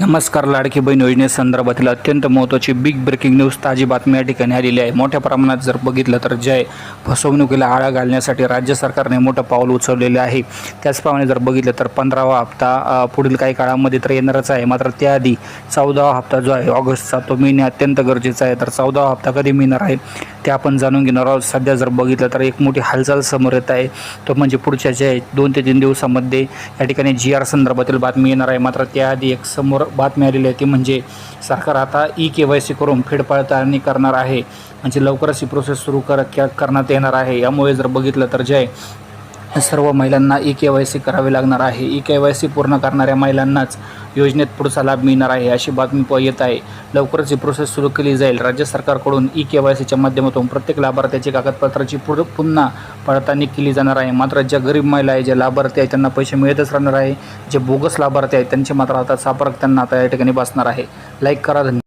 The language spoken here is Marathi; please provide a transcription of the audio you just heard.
नमस्कार लाडकी बहीण योजनेसंदर्भातील अत्यंत महत्त्वाची बिग ब्रेकिंग न्यूज ताजी बातमी या ठिकाणी आलेली आहे. मोठ्या प्रमाणात जर बघितलं तर जय फसवणुकीला आळा घालण्यासाठी राज्य सरकारने मोठं पाऊल उचललेले आहे. त्याचप्रमाणे जर बघितलं तर पंधरावा हप्ता पुढील काही काळामध्ये तर येणारच आहे. मात्र त्याआधी चौदावा हप्ता जो आहे ऑगस्टचा तो मिळणे अत्यंत गरजेचा आहे. तर चौदावा हप्ता कधी मिळणार आहे? ते आपण जाणून घेणार आहोत. सध्या जर बघितलं तर एक मोठी हालचाल समोर येत आहे. तो म्हणजे पुढच्या जे दोन ते तीन दिवसामध्ये या ठिकाणी जी आर संदर्भातील बातमी येणार आहे. मात्र त्याआधी एक समोर बातमी आलेली आहे ती म्हणजे सरकार आता ई के वाय सी करून फेडपडताळणी करणार आहे. म्हणजे लवकरच ही प्रोसेस सुरू कर क- करण्यात येणार आहे. यामुळे जर बघितलं तर जे आहे सर्व महिलांना ई के वाय सी करावी लागणार आहे. ई के वाय सी पूर्ण करणाऱ्या महिलांनाच योजनेत पुढचा लाभ मिळणार आहे अशी बातमी प येत आहे. लवकरच ही प्रोसेस सुरू केली जाईल. राज्य सरकारकडून ई के वाय सीच्या माध्यमातून प्रत्येक लाभार्थ्याची कागदपत्राची पुढ पुन्हा पडताळणी केली जाणार आहे. मात्र ज्या गरीब महिला आहे ज्या लाभार्थी आहेत त्यांना पैसे मिळतच राहणार आहे. जे बोगस लाभार्थी आहेत त्यांचे मात्र आता सापरक त्यांना आता या ठिकाणी बसणार आहे. लाईक करा धन्यवाद.